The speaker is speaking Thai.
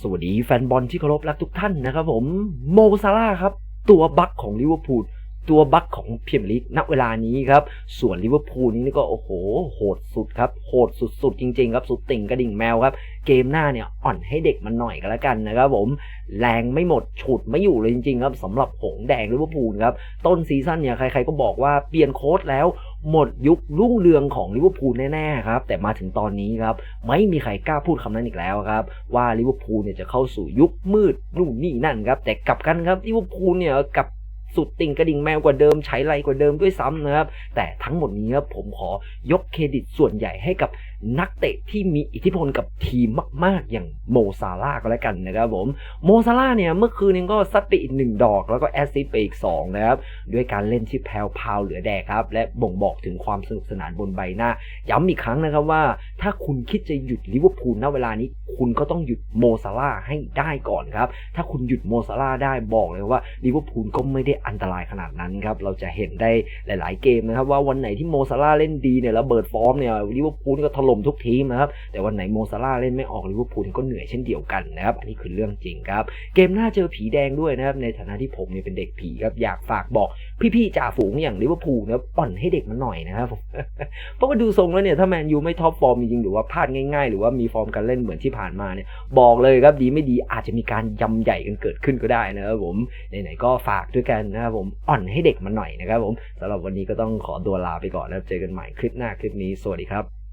สวัสดีแฟนบอลที่เคารพรักทุกท่านนะครับผมโมซาร่าครับ ตัวบัคของลิเวอร์พูล ตัวบัคของพรีเมียร์ลีกณเวลานี้ครับส่วนลิเวอร์พูลนี่ก็โอ้โหโหดสุดครับโหดสุดๆจริงๆครับสุดติ่งกระดิ่งแมวครับเกมหน้าเนี่ยอ่อนให้เด็กมันหน่อยก็แล้วกันนะครับผมแรงไม่หมดฉุดไม่อยู่เลยจริงๆครับสำหรับหงแดงลิเวอร์พูลครับต้นซีซั่นเนี่ยใครๆก็บอกว่าเปลี่ยนโค้ชแล้วหมดยุครุ่งเรืองของลิเวอร์พูลแน่ๆครับแต่มาถึงตอนนี้ครับไม่มีใครกล้าพูดคำนั้นอีกแล้วครับว่าลิเวอร์พูลเนี่ยจะเข้าสู่ยุคมืดนู่นนี่นั่นครับแต่กลับกันครับลิเวอร์พูลเนี่ยกับ สุดติ่งกระดิ่งแมวกว่าเดิมใช้ไรกว่าเดิมด้วยซ้ำนะครับ แต่ทั้งหมดนี้ครับผมขอยกเครดิตส่วนใหญ่ให้กับนักเตะที่มีอิทธิพลกับทีมมาก ๆ อย่างโมซาร่าก็แล้วกันนะครับผมโมซาร่าเนี่ยเมื่อคืนนี้ก็ซัดไปอีกหนึ่งดอกแล้วก็แอสซิสต์ไปอีกสองนะครับด้วยการเล่นที่แพลวพาวเหลือแดกครับ และบ่งบอกถึงความสนุกสนานบนใบหน้า ย้ำอีกครั้งนะครับว่า ถ้าคุณคิดจะหยุดลิเวอร์พูลณเวลานี้ คุณก็ต้องหยุดโมซาร่าให้ได้ก่อนครับ ถ้าคุณหยุดโมซาร่าได้บอกเลยว่าลิเวอร์พูลก็ไม่ได้อันตรายขนาดนั้นครับ เราจะเห็นได้หลาย ๆ เกมนะครับ ว่าวันไหนที่โมซาร่าเล่นดีเนี่ยแล้วเบิร์ดฟอร์มเนี่ยลิเวอร์พูลก็ถล่มทุกทีมนะครับ แต่วันไหนโมซาร่าเล่นไม่ออกลิเวอร์พูลก็เหนื่อยเช่นเดียวกันนะครับ อันนี้คือเรื่องจริงครับ เกมหน้าเจอผีแดงด้วยนะครับ ในฐานะที่ผมเนี่ยเป็นเด็กผีครับ อยากฝากบอก พี่ๆจ่าฝูงอย่างลิเวอร์พูลนะอ่อนให้เด็กมันหน่อยนะครับผมเพราะว่าดูทรงแล้วเนี่ยถ้าแมนยูไม่ท็อปฟอร์มจริงๆหรือว่าพลาดง่ายๆ หรือว่ามีฟอร์มการเล่นเหมือนที่ผ่านมาเนี่ยบอกเลยครับดีไม่ดีอาจจะมีการยำใหญ่กันเกิดขึ้นก็ได้นะครับผมไหนๆก็ฝากด้วยกันนะครับผมอ่อนให้เด็กมันหน่อยนะครับผมสำหรับวันนี้ก็ต้องขอตัวลาไปก่อนแล้วเจอกันใหม่คลิปหน้าคลิปนี้สวัสดีครับ